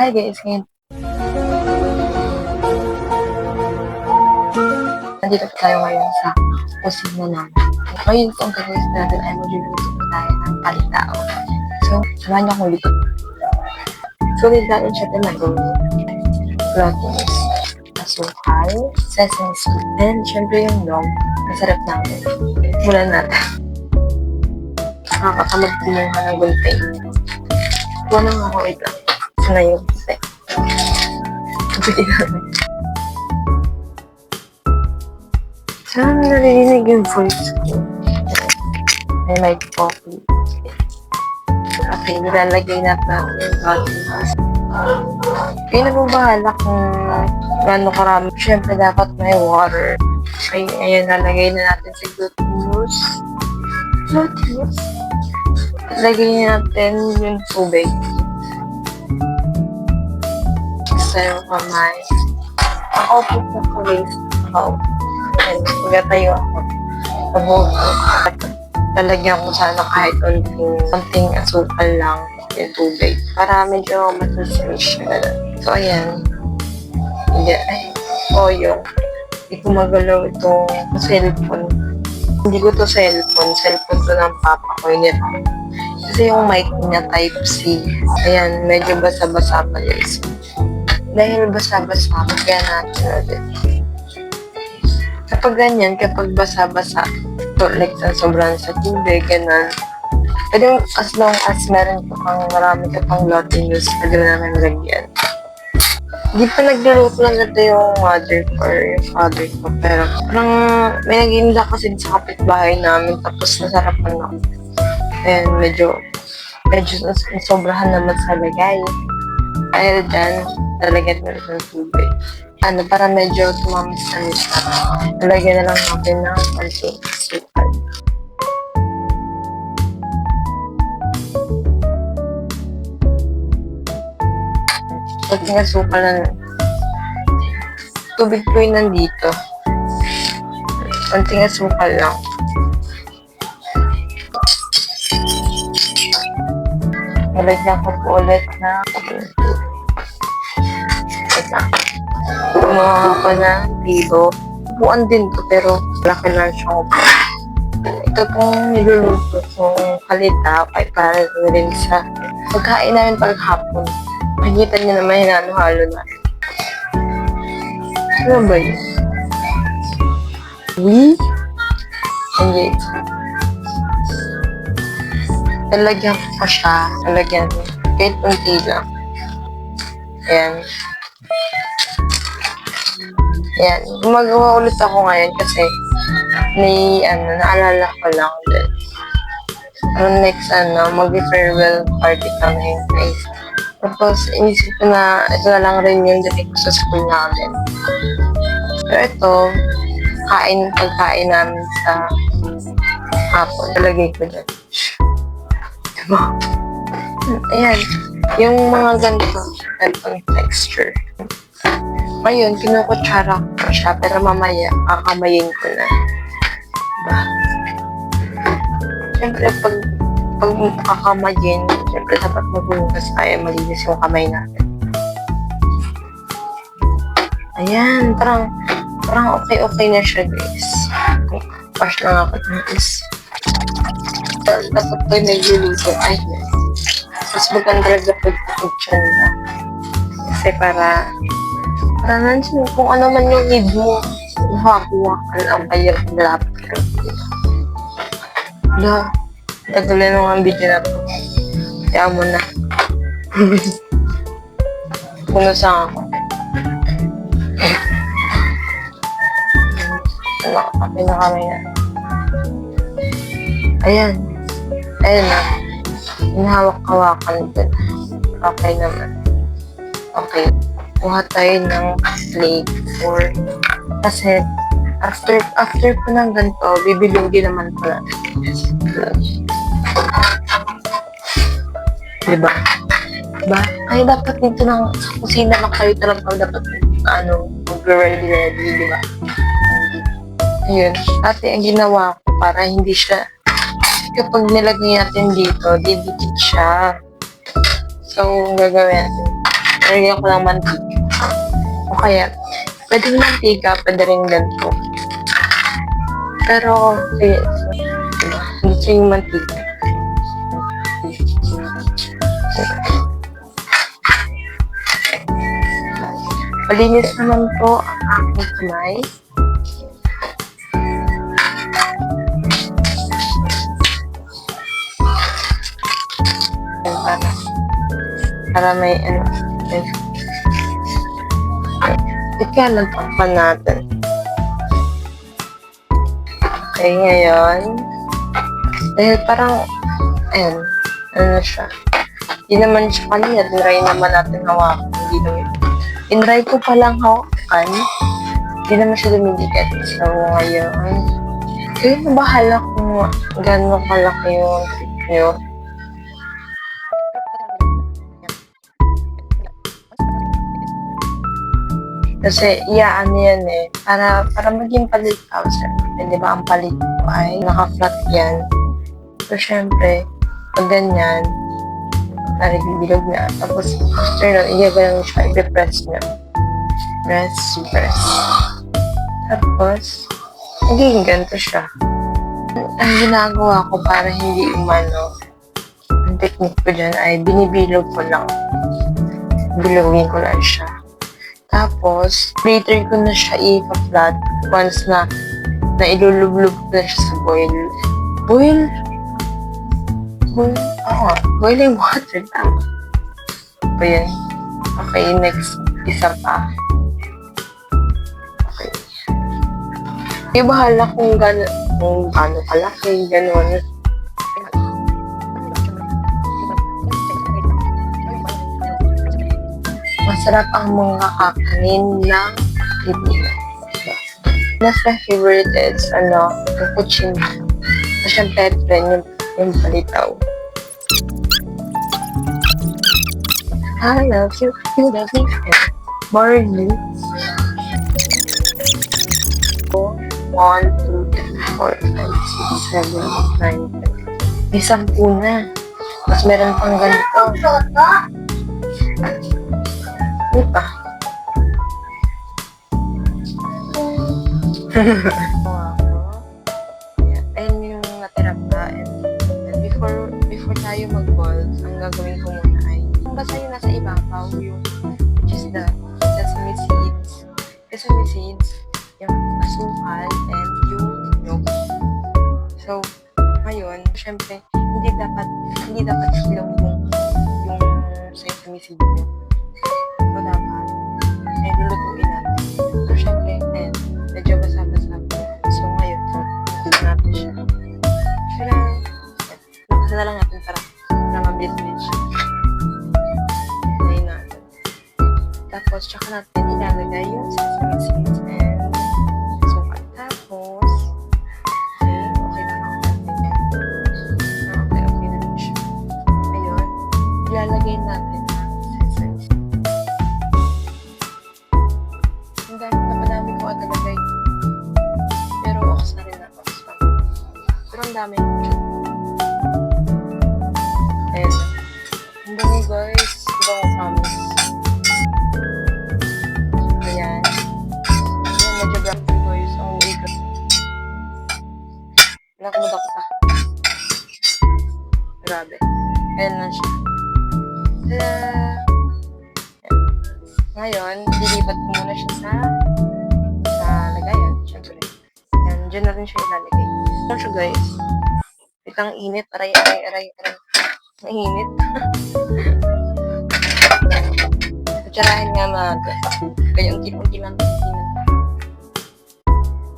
Hi guys, ngayon. Nandito po tayo ngayon sa kusina namin. Ngayon po ang gagawin natin ay magluluto po tayo ng palitao. So, samahan niyo akong luto. So, nagdaan siya din ng proteins, asukal, sesame seed, and syempre yung long. Masarap namin. Mula natin. Nakakatamad kumuha ng gulpay. Kuha na nga ako, wait. Sana yung gulpay. Pwede namin. Saan narinig yung voice ko? May mic coffee. Okay, nilalagay na natin yung proteins. Kayo na po bahala kung gaano karami. Siyempre, dapat may water. Okay, ayan, nalagay na natin sa glutinous. Glutinous? Lagay natin yung tubig. Yung kamay. Ako po sa kawaist. Ako. And magatayo ako. Pabuto. Talagyan ko sana kahit unting, unting asukal lang yung tubig. Para medyo matusfish siya. So, ayan. Hindi, ay, toyo. Hindi ko itong cellphone. Hindi ko to cellphone. Cellphone to ng papa ko. Yun. Kasi yung mic niya type C. Ayan, medyo basa-basa pa guys. Dahil basa-basa, kaya ulit. Kapag ganyan, kapag basa-basa, to like sa sobrang sa tubig, ganun. Pero as long as meron ka pang marami ka pang glutinous, pwede na namin lagyan. Di pa nagluluto lang ito yung mother ko or yung father ko. Pero parang may nag kasi sa kapitbahay namin tapos nasarapan ako. And medyo, medyo nas- sobrahan naman sa lagay. Dahil dyan, lalagyan na rin ng tubig. Ano, para medyo tumamis-tamis na. Lalagyan na lang natin ng konting asukal. Konting asukal na tubig ko yung nandito. Konting asukal lang. Nalagyan ko po ulit na Ko ng libo. Buwan din to pero laki na siya ko Ito pong niluluto kong kalita ay para rin sa pagkain namin paghapon. Makikita niyo naman hinalo-halo na. Ano ba yun? We? Hindi. Talagyan ko pa siya. Talagyan. Kahit unti lang. Ayan. Ayan. Gumagawa ulit ako ngayon kasi may, ano, naalala ko lang din. Ano next, ano, mag-farewell party kami guys. Tapos, inisip ko na ito na lang rin yung ko sa school namin. Pero ito, kain, pagkain namin sa hapon. Talagay ko dyan. Diba? Ayan. Yung mga ganito, ganitong texture. Ngayon, kinukutsara ko siya, pero mamaya, kakamayin ko na. Diba? Siyempre, pag, pag kakamayin, siyempre dapat maghugas tayo, malinis yung kamay natin. Ayan, parang, parang okay-okay na siya, guys. Wash lang ako is. Dapat ko nagluluto. Ay, mas maganda kapag kitchen na. Kasi para, para nandiyan kung ano man yung need mo, makakuha ka lang kaya lapit ka. Wala, tagalin mo ang video na to. Kaya mo na. Punusan ako. Nakakapi na kami na. Ayan. Ayan na. Hinahawak-hawakan din. Okay naman. Okay. Kuha tayo ng plate for kasi after after po ng ganito, bibilugin naman natin. Diba? Diba? Kaya dapat dito ng sa kusina na kayo talaga dapat ano, mag-ready ready, diba? Ayun. Ate, ang ginawa ko para hindi siya kapag nilagay natin dito, didikit siya. So, gagawin natin, Lagyan ko ng mantika. O kaya, pwede mantika, pwede rin ganito. Pero, sige, gusto yung mantika. Malinis naman po ang aking kamay. Para may ano. Ayan. Ika lang takpan natin. Okay, ngayon. Dahil parang, ayan, ano siya. Hindi naman siya kanina, tinry naman natin hawakan. Hindi naman. Tinry ko palang hawakan. Hindi naman siya dumidikit. So, ngayon, kayo na bahala kung gano'n kalaki yung trip nyo. Kasi, iya, ano yan eh. Para, para maging palit ka, syempre, di ba, ang palit ko ay naka-flat yan. So, syempre, pag ganyan, naribilog na. Tapos, after nun, lang siya, i-press nyo. Press, press. Tapos, nagiging ganito siya. Ang ginagawa ko para hindi umano, ang technique ko dyan ay binibilog ko lang. Bilogin ko lang siya. Tapos, later ko na siya i-flat once na na ilulublub na siya sa boil. Boil? Boil? Oo, boiling water. Tama. Pa yan. Okay, next. Isa pa. Okay. Di bahala kung gano'n, kung gano'n kalaki, gano'n. Masarap ang mga kakanin ng Pilipinas. Mas my favorite is, ano, yung kutsina. So, syempre, ito rin yung, yung palitaw. I love you, you love me. Barley. One, two, three, four, five, six, seven, nine, ten. May sampu na. Mas meron pang ganito. Pa? Ayan yung natira pa. And, and before before tayo mag-boil, ang gagawin ko muna ay yung basta yung nasa ibabaw, yung which is the sesame seeds. Sesame seeds, yung asukal, and yung milk. So, ngayon, syempre, hindi dapat hindi dapat silaw yung yung sesame seeds ilalagay natin ang seeds. Ang dami na madami ko at nalagay. Pero ox na rin ako. Pero ang dami. Ayan. Ang bango guys. Ang bango promise. Ayan. Ayan, medyo ko guys. Ikot. Nakumuda ko pa. Grabe. Ayan lang siya. Ayan. Ngayon, dilipat ko muna siya sa sa lagayan, syempre. Yan, dyan na rin siya ilalagay. Ito siya guys. Itang init, aray, aray, aray, aray. Ang init. Kutsarahin nga guys. Kaya unti-unti lang.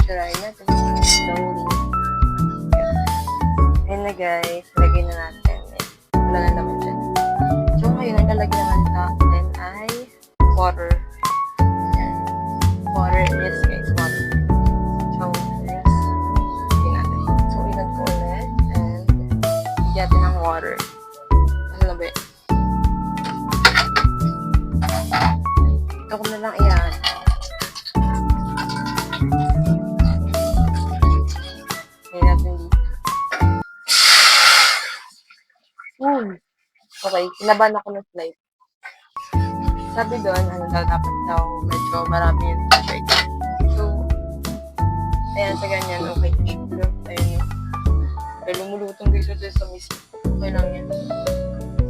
Kutsarahin natin. Slowly. Yan na guys. Lagay na natin. Wala na naman water. Water. Yes guys, water. So, yes. Lagyan natin. So, ilan ko ulit. And, bigyan natin ng water. Kasi na ba? Ito ko na lang iyan. Lagyan natin dito. Ooh. Okay, kinabahan ako ng slide. Sabi doon, ano daw, dapat daw medyo marami yung tubig. So, ayan, sa ganyan, okay. Pero, ayun yun. Pero lumulutong dito sa mismo. Okay lang yan.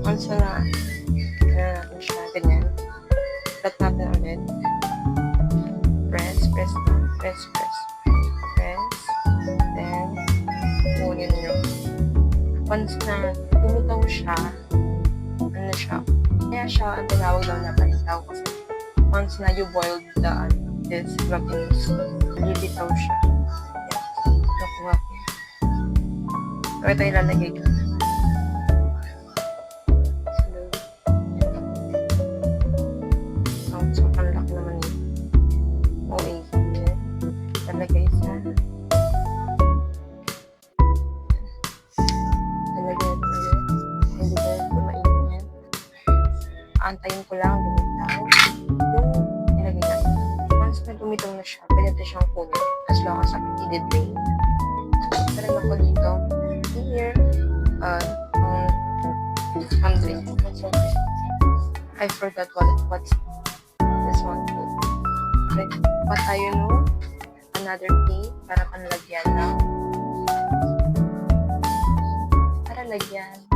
Once na, ano natin siya, ganyan. Flat natin ulit. Press, press press, press. Press. Then, kunin nyo. Once na lumitaw siya, ano siya, kaya siya ang tinawag daw na palitaw kasi once na you boiled the ano, this glutinous, lilitaw siya. Yan. Nakuha ko. So, ito ilalagay ko. Antayin ko lang lumitaw. Yung ilagay natin. Once na lumitaw na siya, pwede natin siyang kunin. As long as did drain. Meron ako dito. Here. Uh, um, I'm doing. I forgot what what's this one called. Okay. Pa tayo no? Another key para panlagyan ng para lagyan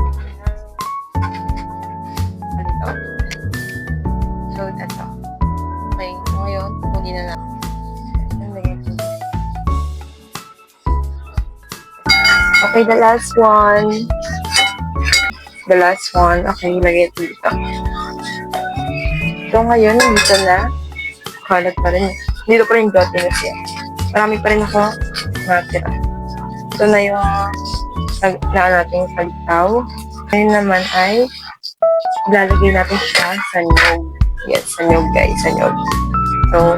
Okay, the last one. The last one. Okay, lagay ito dito. So, ngayon, dito na. Kalat pa rin. Dito pa rin glutinous yan. Marami pa rin ako natira. Ito na yung nag na natin palitaw. Ngayon naman ay lalagay natin siya sa nyog. Yes, sa nyog guys, sa nyog. So,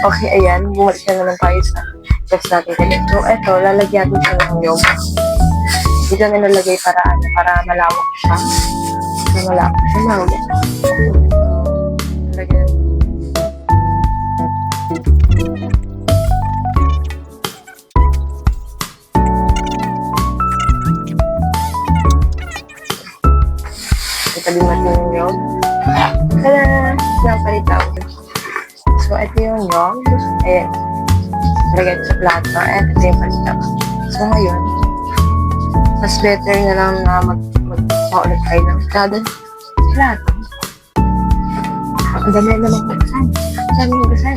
okay, ayan. Bumalik na naman tayo sa test natin ulit. So, eto, lalagyan natin siya ng nyog. Dito na nalagay para ano, para malawak siya. Para malawak siya, malawak. So, lagyan. Itabi natin yung nyog. Tada! Yung palitaw. So, ito yung nyog. Ayan. Lagay ito sa plato. And ito yung palitaw. So, ngayon, mas better na lang na mag mag-ulit tayo ng kada plato. Ang dami na naman kukasan. Ang dami kukasan.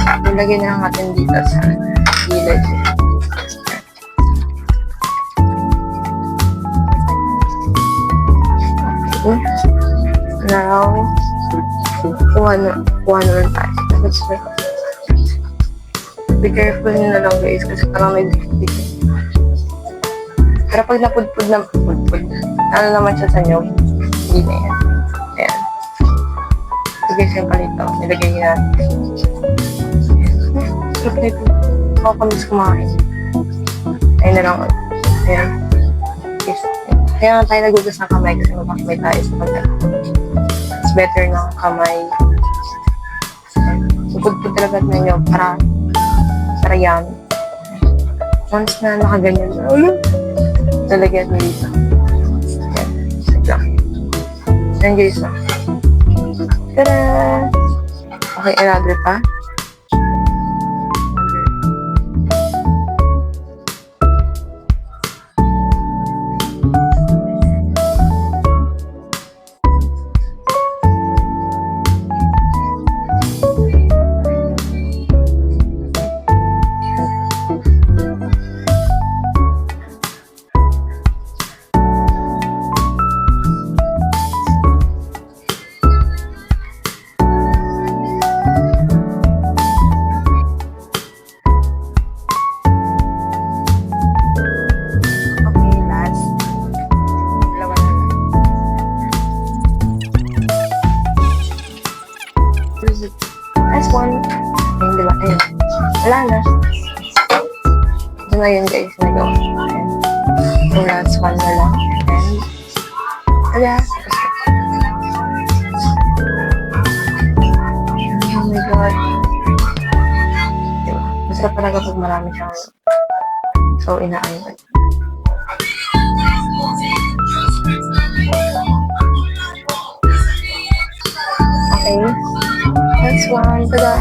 Okay. Ilagay na lang natin dito sa gilid. Okay. Now, kuha na, kuha na lang tayo. Be careful nyo na lang guys kasi parang may dikit. Pero pag napudpud na pudpud, ano naman siya sa nyog, hindi na yan. Ayan. Sige siya palito. Nilagay natin. Sarap na ito. Ako kamiss kumain. Ayun na lang. Ayan. Yes. Kaya nga tayo nagugas ng kamay kasi magkakamay tayo sa pagka. It's better ng kamay. Pupudpud talaga na nyog para yummy. Once na nakaganyan na, ulo, lalagyan mo dito. Yan. Guys, ah. Tada! Okay, another pa. Wala na. So, ngayon guys, nagawa ko. So, last one na lang. And, wala. Oh my God. Diba? Basta talaga pag marami siyang so inaayos. Okay. That's one. Tada.